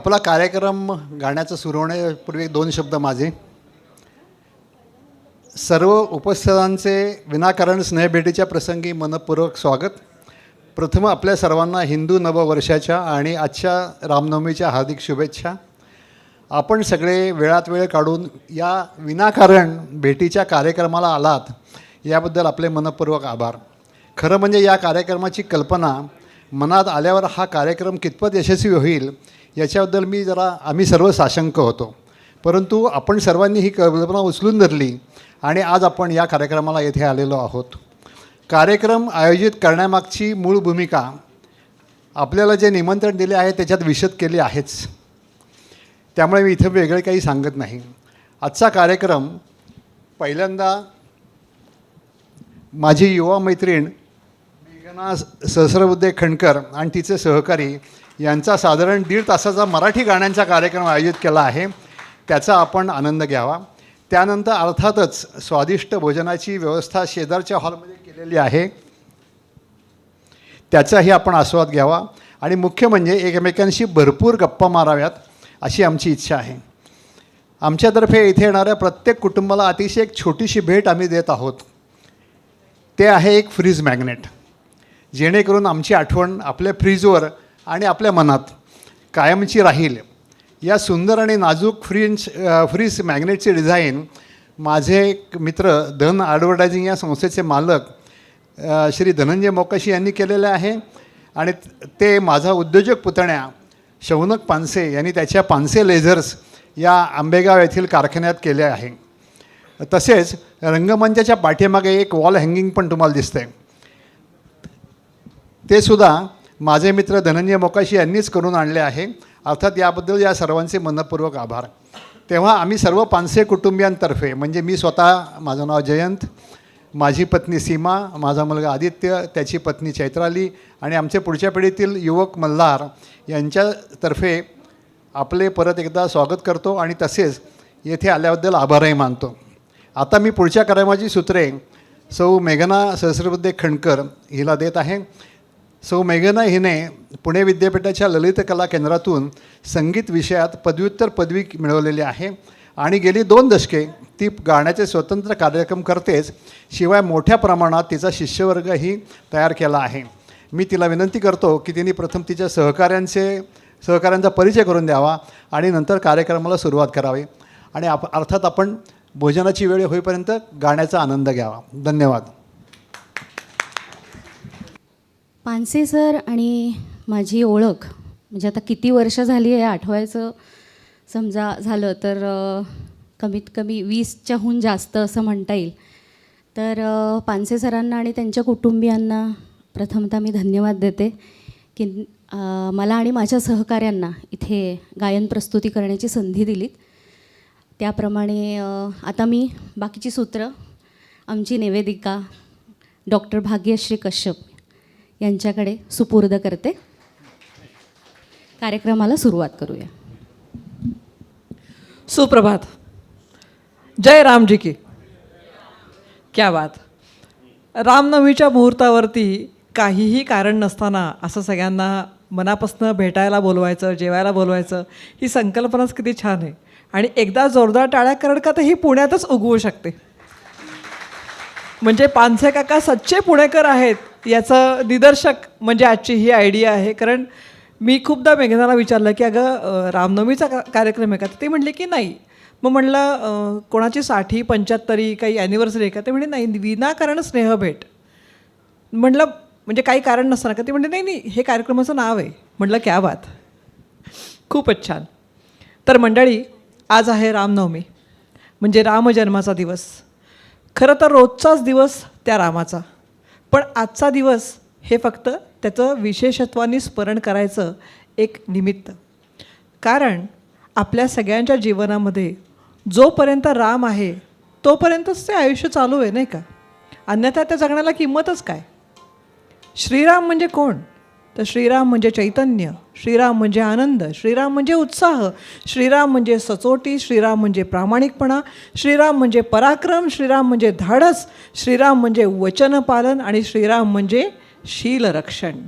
आपला कार्यक्रम गाण्याचं सुरू होण्यापूर्वी दोन शब्द माझे. सर्व उपस्थितांचे विनाकारण स्नेहभेटीच्या प्रसंगी मनपूर्वक स्वागत. प्रथम आपल्या सर्वांना हिंदू नववर्षाच्या आणि आजच्या रामनवमीच्या हार्दिक शुभेच्छा. आपण सगळे वेळात वेळ काढून या विनाकारण भेटीच्या कार्यक्रमाला आलात याबद्दल आपले मनपूर्वक आभार. खरं म्हणजे या कार्यक्रमाची कल्पना मनात आल्यावर हा कार्यक्रम कितपत यशस्वी होईल याच्याबद्दल मी जरा आम्ही सर्व साशंक होतो. परंतु आपण सर्वांनी ही कल्पना उचलून धरली आणि आज आपण या कार्यक्रमाला येथे आलेलो आहोत. कार्यक्रम आयोजित करण्यामागची मूळ भूमिका आपल्याला जे निमंत्रण दिले आहे त्याच्यात विशद केली आहेच. त्यामुळे मी इथं वेगळे काही सांगत नाही. आजचा कार्यक्रम पहिल्यांदा माझी युवा मैत्रीण मेघना सहस्रबुद्धे खणकर आणि तिचे सहकारी यांचा साधारण दीड तासाचा मराठी गाण्यांचा कार्यक्रम आयोजित केला आहे. त्याचा आपण आनंद घ्यावा. त्यानंतर अर्थातच स्वादिष्ट भोजनाची व्यवस्था शेजारच्या हॉलमध्ये केलेली आहे. त्याचाही आपण आस्वाद घ्यावा. आणि मुख्य म्हणजे एकमेकांशी भरपूर गप्पा माराव्यात अशी आमची इच्छा आहे. आमच्यातर्फे इथे येणाऱ्या प्रत्येक कुटुंबाला अतिशय एक छोटीशी भेट आम्ही देत आहोत. ते आहे एक फ्रीज मॅग्नेट. जेणेकरून आमची आठवण आपल्या फ्रीजवर आणि आपल्या मनात कायमची राहील. या सुंदर आणि नाजूक फ्रीज फ्रीज मॅग्नेटचे डिझाईन माझे एक मित्र धन ॲडव्हर्टायझिंग या संस्थेचे मालक श्री धनंजय मोकाशी यांनी केलेले आहे. आणि ते माझा उद्योजक पुतण्या शौनक पानसे यांनी त्याच्या पानसे लेझर्स या आंबेगाव येथील कारखान्यात केले आहे. तसेच रंगमंचाच्या पाठीमागे एक वॉल हँगिंग पण तुम्हाला दिसतंय. ते सुद्धा माझे मित्र धनंजय मोकाशी यांनीच करून आणले आहे. अर्थात याबद्दल या सर्वांचे मनपूर्वक आभार. तेव्हा आम्ही सर्व पानसे कुटुंबियांतर्फे म्हणजे मी स्वतः माझं नाव जयंत माझी पत्नी सीमा माझा मुलगा आदित्य त्याची पत्नी चैत्राली आणि आमच्या पुढच्या पिढीतील युवक मल्हार यांच्यातर्फे आपले परत एकदा स्वागत करतो आणि तसेच येथे आल्याबद्दल आभारही मानतो. आता मी पुढच्या कार्यक्रमाची सूत्रे सौ मेघना सहस्रबुद्धे खणकर हिला देत आहे. सौ मेघना हिने पुणे विद्यापीठाच्या ललित कला केंद्रातून संगीत विषयात पदव्युत्तर पदवी मिळवलेली आहे. आणि गेली दोन दशके ती गाण्याचे स्वतंत्र कार्यक्रम करतेच शिवाय मोठ्या प्रमाणात तिचा शिष्यवर्गही तयार केला आहे. मी तिला विनंती करतो की तिने प्रथम तिच्या सहकाऱ्यांचे सहकाऱ्यांचा परिचय करून द्यावा आणि नंतर कार्यक्रमाला सुरुवात करावी. आणि आप अर्थात आपण भोजनाची वेळ होईपर्यंत गाण्याचा आनंद घ्यावा. धन्यवाद. पानसे सर आणि माझी ओळख म्हणजे आता किती वर्ष झाली आहे आठवायचं समजा झालं तर कमीत कमी वीसच्याहून जास्त असं म्हणता येईल. तर पानसे सरांना आणि त्यांच्या कुटुंबियांना प्रथमतः मी धन्यवाद देते की मला आणि माझ्या सहकाऱ्यांना इथे गायन प्रस्तुती करण्याची संधी दिलीत. त्याप्रमाणे आता मी बाकीची सूत्र आमची निवेदिका डॉक्टर भाग्यश्री कश्यप यांच्याकडे सुपूर्द करते. कार्यक्रमाला सुरुवात करूया. सुप्रभात. जय रामजी की. क्या बात. रामनवमीच्या मुहूर्तावरती काहीही कारण नसताना असं सगळ्यांना मनापासनं भेटायला बोलवायचं जेवायला बोलवायचं ही संकल्पनाच किती छान आहे. आणि एकदा जोरदार टाळ्या करड का तर ही पुण्यातच उगवू शकते. म्हणजे पानसे काका सच्चे पुणेकर आहेत. याचं निदर्शक म्हणजे आजची ही आयडिया आहे. कारण मी खूपदा मेघनाला विचारलं की अगं रामनवमीचा का कार्यक्रम आहे का? तर ते म्हणले की नाही. मग म्हणलं कोणाची साठी पंच्याहत्तरी काही ॲनिव्हर्सरी आहे का? ते म्हणजे नाही विनाकारण स्नेहभेट म्हटलं म्हणजे काही कारण नसताना का? ते म्हणजे नाही नाही हे कार्यक्रमाचं नाव आहे. म्हटलं क्या बात. खूपच छान. तर मंडळी आज आहे रामनवमी. म्हणजे रामजन्माचा दिवस. खरं तर रोजचाच दिवस त्या रामाचा. पण आजचा दिवस हे फक्त त्याचं विशेषत्वाने स्मरण करायचं एक निमित्त. कारण आपल्या सगळ्यांच्या जीवनामध्ये जोपर्यंत राम आहे तोपर्यंतच ते आयुष्य चालू आहे नाही का? अन्यथा त्या जगण्याला किंमतच काय? श्रीराम म्हणजे कोण? तर श्रीराम म्हणजे चैतन्य श्रीराम म्हणजे आनंद श्रीराम म्हणजे उत्साह श्रीराम म्हणजे सचोटी श्रीराम म्हणजे प्रामाणिकपणा श्रीराम म्हणजे पराक्रम श्रीराम म्हणजे धाडस श्रीराम म्हणजे वचनपालन आणि श्रीराम म्हणजे शीलरक्षण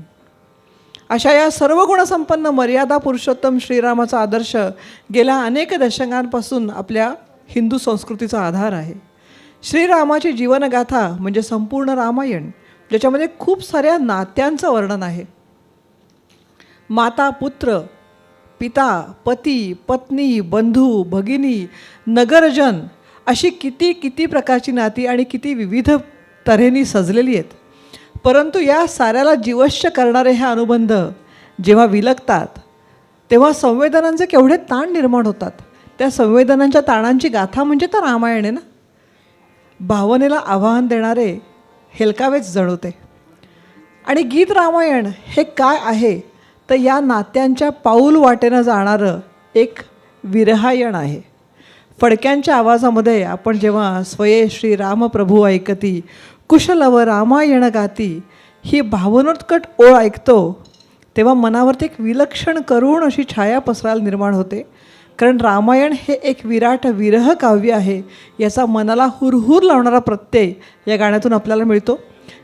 अशा या सर्व गुणसंपन्न मर्यादा पुरुषोत्तम श्रीरामाचा आदर्श गेल्या अनेक दशकांपासून आपल्या हिंदू संस्कृतीचा आधार आहे. श्रीरामाची जीवनगाथा म्हणजे संपूर्ण रामायण ज्याच्यामध्ये खूप साऱ्या नात्यांचं वर्णन आहे. माता पुत्र पिता पती पत्नी बंधू भगिनी नगरजन अशी किती किती प्रकारची नाती आणि किती विविध तऱ्हेने सजलेली आहेत. परंतु या साऱ्याला जीवश्य करणारे हे अनुबंध जेव्हा विलगतात तेव्हा संवेदनांचे केवढे ताण निर्माण होतात. त्या संवेदनांच्या ताणांची गाथा म्हणजे तर रामायण आहे ना? भावनेला आव्हान देणारे हेलकावेच जणवते आणि गीत रामायण हे काय आहे? तर या नात्यांच्या पाऊल वाटेनं जाणारं एक विरहायण आहे. फडक्यांच्या आवाजामध्ये आपण जेव्हा स्वये श्री रामप्रभू ऐकती कुशलव रामायण गाती ही भावनोत्कट ओळ ऐकतो तेव्हा मनावरती एक विलक्षण करून अशी छाया पसरायला निर्माण होते. कारण रामायण हे एक विराट विरह काव्य आहे याचा मनाला हुरहुर लावणारा प्रत्यय या गाण्यातून आपल्याला मिळतो.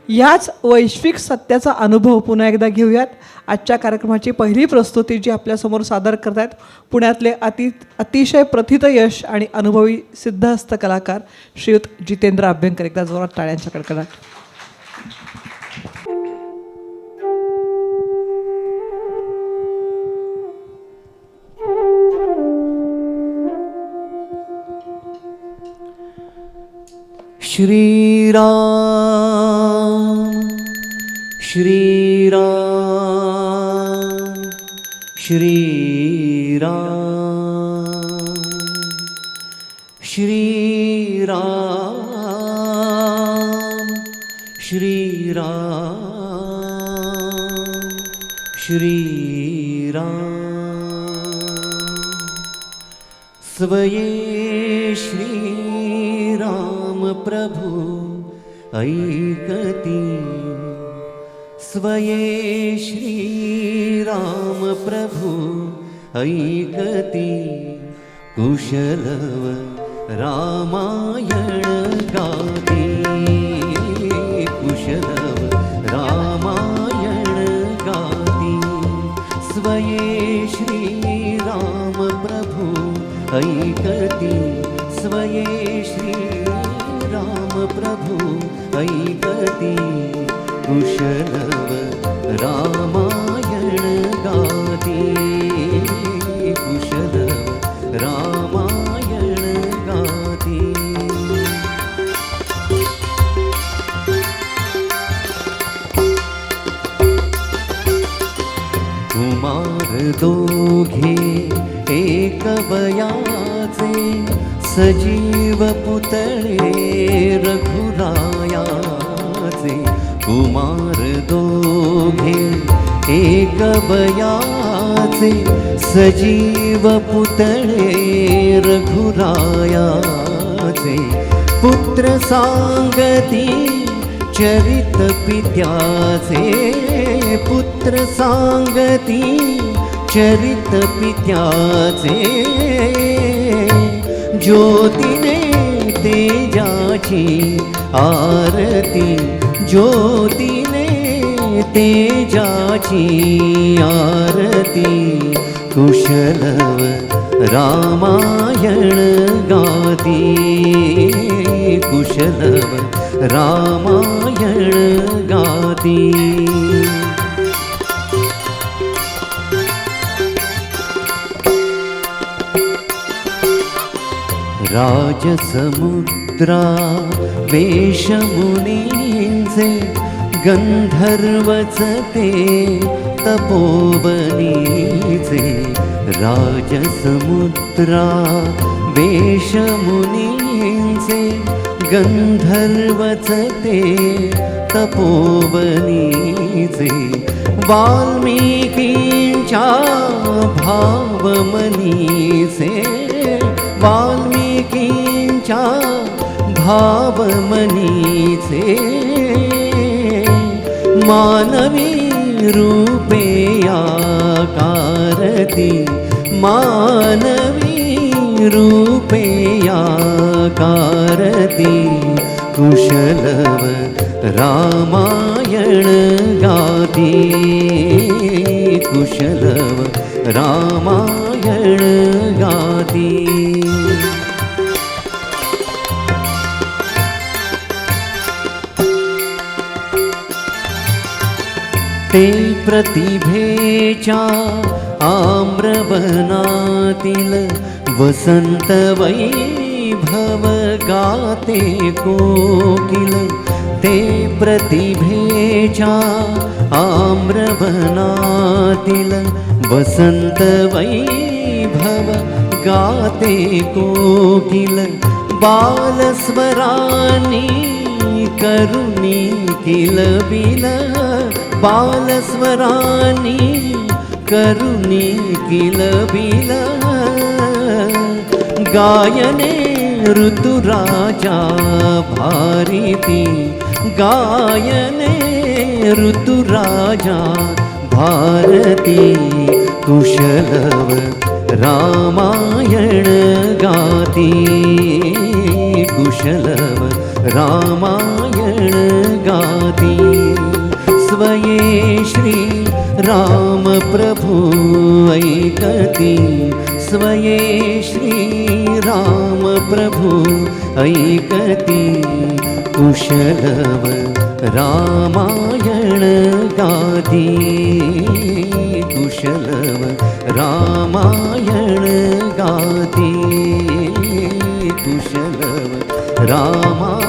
याच वैश्विक सत्याचा अनुभव पुन्हा एकदा घेऊयात. आजच्या कार्यक्रमाची पहिली प्रस्तुती जी आपल्यासमोर सादर करतायत पुण्यातले अति अतिशय प्रथित यश आणि अनुभवी सिद्धहस्त कलाकार श्रीयुत जितेंद्र अभ्यंकर एकदा जोरात टाळ्यांच्या कडकडाट. श्रीराम श्रीराम श्रीराम श्रीराम श्रीराम स्वये श्रीराम प्रभु ऐकती। स्वये श्रीराम प्रभु ऐकती कुशलव रामायण गाती कुशलव रामायण गाती स्वये श्रीराम प्रभु ऐकती। स्वये श्रीराम प्रभु ऐकती कुशलव रामायण गाती। कुशलव रामायण गाती। कुमार दोघे एक वयाचे सजीव पुतळे रघुरायाचे कुमार दोघे एक बयाचे सजीव पुतळे रघुरायाचे. पुत्र सांगती चरित पित्याचे. पुत्र सांगती चरित पित्याचे. ज्योतिने तेजाची आरती ज्योतीने तेजाची आरती कुशलव रामायण गाती. कुशलव रामायण गाती. राजसमुद्रा वेशमुनींचे गंधर्वच ते तपोवनीचे राजसमुद्रा वेशमुनींचे गंधर्वच ते तपोवनीचे वाल्मिकींच्या भावमनीचे भावमनीचे मानवी रूपे आकारती। मानवी रूपे आकारती। कुशलव रामायण गाती। कुशलव रामायण गाती। ते प्रतिभेच्या आम्रवनातील वसंत वैभव गाते कोकिल। ते प्रतिभेच्या आम्रवनातील वसंत वैभव गाते कोकिल। बालस्वरानी करुणी किल बिल बालस्वरानी करुणी किल बिल। गायने ऋतुराजा भारिती। गायने ऋतुराजा भारती। कुशलव रामायण गाती। कुशलव रामायण गाती स्वये श्री राम प्रभु ऐकती स्वये श्री राम प्रभु ऐकती कुशलव रामायण गादी कुशलव रामायण गादी कुशलव रामा